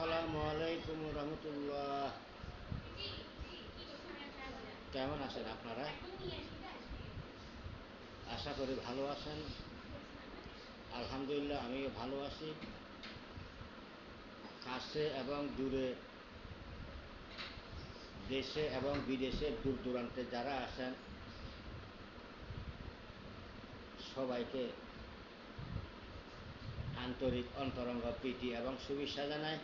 আসসালামু আলাইকুম রহমতুল্লাহ কেমন আছেন আপনারা? আশা করি ভালো আছেন। আলহামদুলিল্লাহ, আমিও ভালো আছি। কাছে এবং দূরে, দেশে এবং বিদেশে দূর দূরান্তে যারা আছেন, সবাইকে আন্তরিক অন্তরঙ্গ প্রীতি এবং শুভেচ্ছা জানাই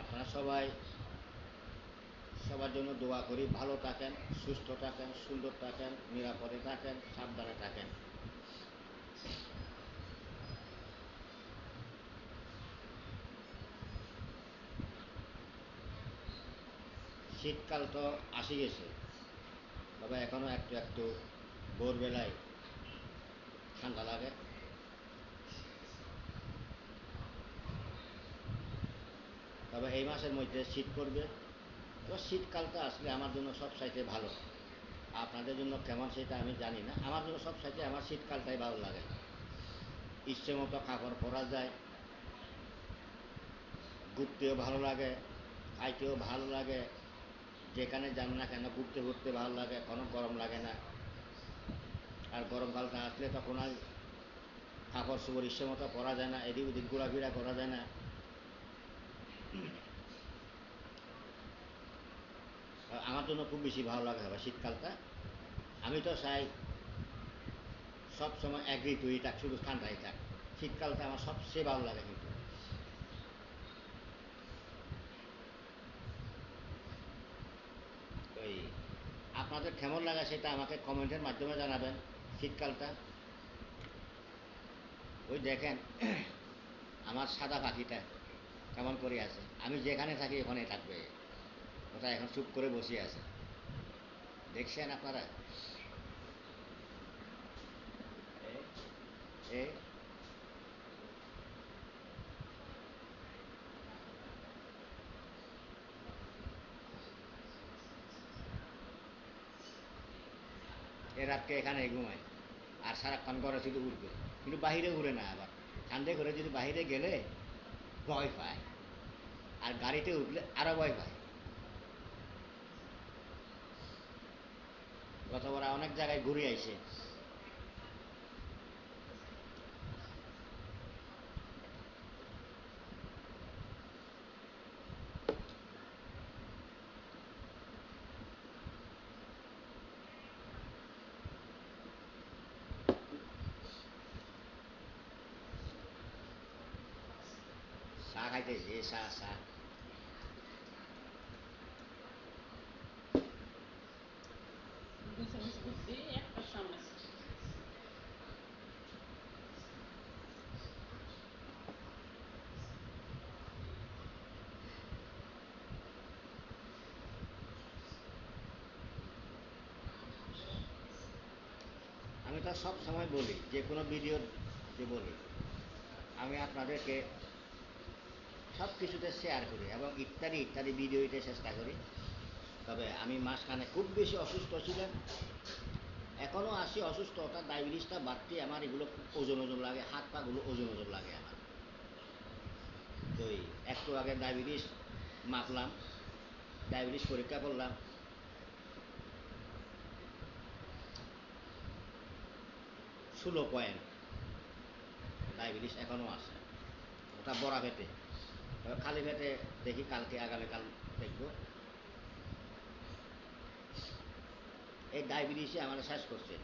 আপনারা সবাই, সবার জন্য দোয়া করি, ভালো থাকেন, সুস্থ থাকেন, সুন্দর থাকেন, নিরাপদে থাকেন, সাবধানে থাকেন। শীতকাল তো আসি গেছে। তবে এখনও একটু একটু ভোরবেলায় ঠান্ডা লাগে। তবে এই মাসের মধ্যে শীত পড়বে তো শীতকালটা আসলে আমার জন্য সব সাইতে ভালো। আপনাদের জন্য কেমন সেটা আমি জানি না। আমার জন্য সব সাইতে আমার শীতকালটাই ভালো লাগে। ইচ্ছে মতো কাপড় পরা যায়। ঘুরতেও ভালো লাগে, খাইতেও ভালো লাগে। যেখানে যান না কেন ঘুরতে ঘুরতে ভালো লাগে, কোনো গরম লাগে না। আর গরমকালটা আসলে তখন আর কাপড় চোপড় ইচ্ছে মতো পরা যায় না, এদিক ওদিক ঘোরাফেরা করা যায় না। আমার জন্য খুব বেশি ভালো লাগে হবে শীতকালটা। আমি তো চাই সবসময় এক ঋতুই থাক শুধু ঠান্ডাই থাক শীতকালটা আমার সবচেয়ে ভালো লাগে কিন্তু। ওই, আপনাদের কেমন লাগে সেটা আমাকে কমেন্টের মাধ্যমে জানাবেন শীতকালটা। ওই দেখেন, আমার সাদা পাখিটা। কেমন করে আছে? আমি যেখানে থাকি ওখানে থাকবে। ওটা এখন চুপ করে বসে আছে। দেখছেন আপনারা? এ? রাতকে এখানে ঘুমায়। আর সারাক্ষণ ঘরে শুধু উঠবে। কিন্তু বাহিরে উড়ে না আবার। ঠান্ডে করে যদি বাহিরে গেলে ভয় পায়। আর গাড়িতে উঠলে আরও ভয় পায়। গতবার অনেক জায়গায় ঘুরে আইছে আমি তো সব সময় বলি যে কোনো ভিডিও যে বলি। আমি আপনাদেরকে সব কিছুতে শেয়ার করি এবং ইত্যাদি ইত্যাদি ভিডিও দিতে চেষ্টা করি। তবে আমি মাঝখানে খুব বেশি অসুস্থ ছিলাম। এখনও আসি অসুস্থ, অর্থাৎ ডায়াবেটিসটা বাড়তে আমার, এগুলো ওজন ওজন লাগে, হাত পাগুলো ওজন ওজন লাগে আমার। তো একটু আগে ডায়াবেটিস মাপলাম ডায়াবেটিস পরীক্ষা করলাম। ষোলো পয়েন্ট ডায়াবেটিস এখনও আছে, ওটা বড়া পেটে খালি পেটে দেখি, কালকে, আগামীকাল দেখব। এই ডায়াবেটিসে আমার শেষ করছে।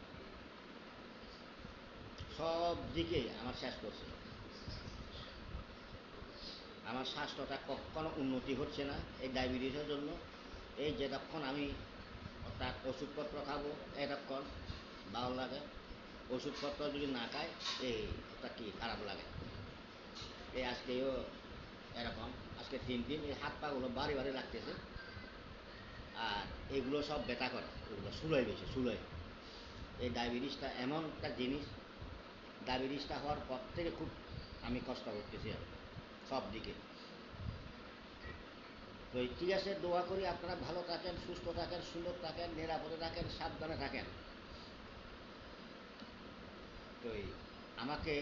সব দিকে আমার শেষ করছে। আমার স্বাস্থ্যটা কখনো উন্নতি হচ্ছে না এই ডায়াবেটিসের জন্য। এই যতক্ষণ আমি অর্থাৎ ওষুধপত্র খাব এতক্ষণ ভালো লাগে। ওষুধপত্র যদি না খায়, এই ওটা কি খারাপ লাগে। এই আজকেও আজকে তিন দিন এই হাত পাগুলো বাড়ি বাড়ি লাগতেছে। আর এগুলো সব ব্যথা করে ওগুলো সুলোয় বেশি, সুলোয়। এই ডায়াবেটিসটা এমন একটা জিনিস, ডায়াবেটিসটা হওয়ার পর থেকে খুব আমি কষ্ট করতেছি আর সব দিকে। তো এই ঠিক আছে, দোয়া করি আপনারা ভালো থাকেন, সুস্থ থাকেন, সুন্দর থাকেন, নিরাপদে থাকেন, সাবধানে থাকেন। তো আমাকে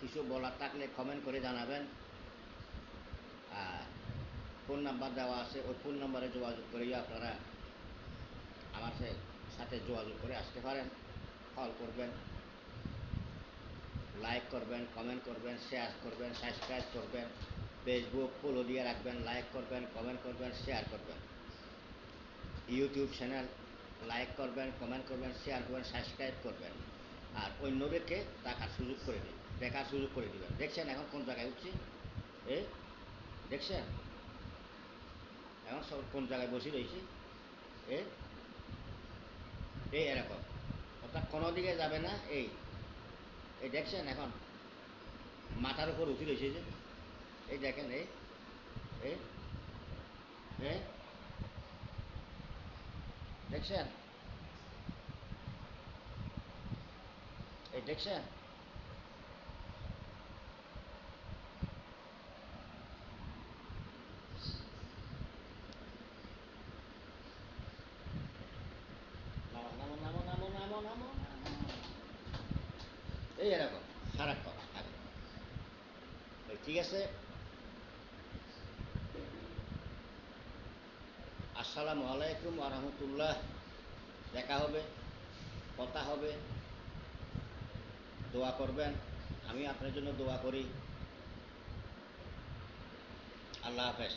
কিছু বলার থাকলে কমেন্ট করে জানাবেন। ফোন নাম্বার দেওয়া আছে, ওই ফোন নাম্বারে যোগাযোগ করেই আপনারা আমার সাথে যোগাযোগ করে আসতে পারেন কল করবেন লাইক করবেন কমেন্ট করবেন শেয়ার করবেন সাবস্ক্রাইব করবেন ফেসবুক ফলো দিয়ে রাখবেন লাইক করবেন কমেন্ট করবেন শেয়ার করবেন। ইউটিউব চ্যানেল লাইক করবেন কমেন্ট করবেন শেয়ার করবেন সাবস্ক্রাইব করবেন। আর অন্যদেরকে দেখার সুযোগ করে দিন, দেখার সুযোগ করে দিবেন। দেখছেন এখন কোন জায়গায় উঠছি? এ, দেখছেন? কোন জায়গায় বসে রয়েছি? এ? এই এরকম। অর্থাৎ কোনো দিকে যাবে না, এই। এই দেখছেন এখন? মাথার উপর উঠে রয়েছে যে। এই দেখেন, এই। এই দেখছেন? এই দেখছেন? এই এরকম, সারাক্ষণ থাকে। ঠিক আছে? আসসালামু আলাইকুম আরহামতুল্লাহ দেখা হবে, কথা হবে। দোয়া করবেন, আমি আপনার জন্য দোয়া করি। আল্লাহ হাফেজ।